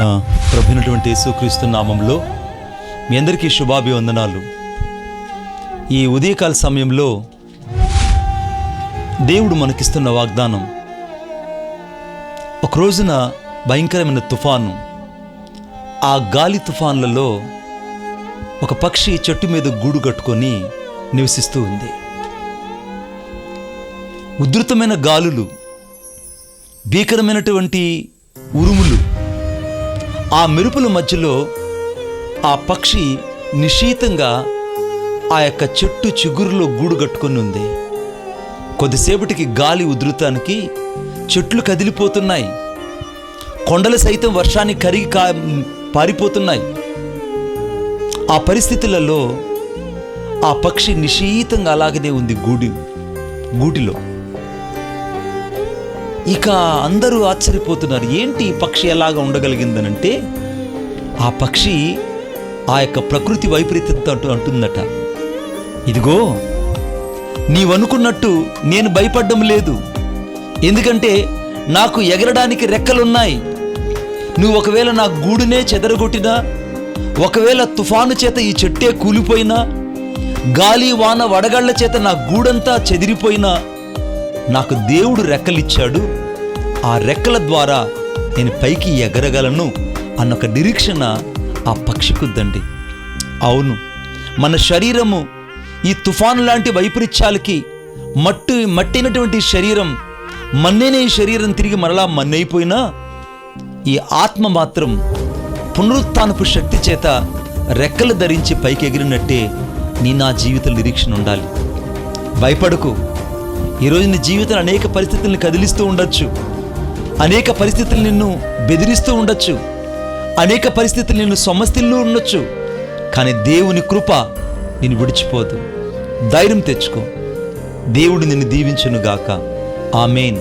యేసుక్రీస్తు నామంలో మీ అందరికీ శుభాభివందనాలు. ఈ ఉదయకాల సమయంలో దేవుడు మనకిస్తున్న వాగ్దానం ఒక రోజున భయంకరమైన తుఫాను ఆ గాలి తుఫాన్లలో ఒక పక్షి చెట్టు మీద గూడు కట్టుకొని నివసిస్తూ ఉంది. ఉధృతమైన గాలులు భీకరమైనటువంటి ఉరుములు ఆ మెరుపుల మధ్యలో ఆ పక్షి నిశీతంగా ఆ యొక్క చెట్టు చిగురులో గూడు కట్టుకొని ఉంది. కొద్దిసేపటికి గాలి ఉధృతానికి చెట్లు కదిలిపోతున్నాయి. కొండలు సైతం వర్షాన్ని కరిగి కా పారిపోతున్నాయి. ఆ పరిస్థితులలో ఆ పక్షి నిశీతంగా అలాగనే ఉంది గూడి గూటిలో. ఇక అందరూ ఆశ్చర్యపోతున్నారు ఏంటి ఈ పక్షి ఎలాగా ఉండగలిగిందనంటే ఆ పక్షి ఆ యొక్క ప్రకృతి వైపరీత్యంతో అంటుందట. ఇదిగో నీవనుకున్నట్టు నేను భయపడ్డం లేదు. ఎందుకంటే నాకు ఎగరడానికి రెక్కలున్నాయి. నువ్వు ఒకవేళ నా గూడునే చెదరగొట్టినా ఒకవేళ తుఫాను చేత ఈ చెట్టే కూలిపోయినా గాలి వాన వడగళ్ళ చేత నా గూడంతా చెదిరిపోయినా నాకు దేవుడు రెక్కలిచ్చాడు. ఆ రెక్కల ద్వారా నేను పైకి ఎగరగలను అన్న ఒక నిరీక్షణ ఆ పక్షికుద్దండి. అవును మన శరీరము ఈ తుఫాను లాంటి వైపరీత్యాలకి మట్టు మట్టైనటువంటి శరీరం మన్నేనే ఈ శరీరం తిరిగి మరలా మన్నైపోయినా ఈ ఆత్మ మాత్రం పునరుత్నపు శక్తి చేత రెక్కలు ధరించి పైకి ఎగిరినట్టే నీ నా జీవిత నిరీక్షణ ఉండాలి. భయపడకు. ఈరోజు నీ జీవితం అనేక పరిస్థితుల్ని కదిలిస్తూ ఉండొచ్చు. అనేక పరిస్థితులు నిన్ను బెదిరిస్తూ ఉండొచ్చు. అనేక పరిస్థితులు నిన్ను సమస్యల్లో ఉండొచ్చు. కానీ దేవుని కృప నిన్ను విడిచిపోదు. ధైర్యం తెచ్చుకో. దేవుడు నిన్ను దీవించునుగాక. ఆమెన్.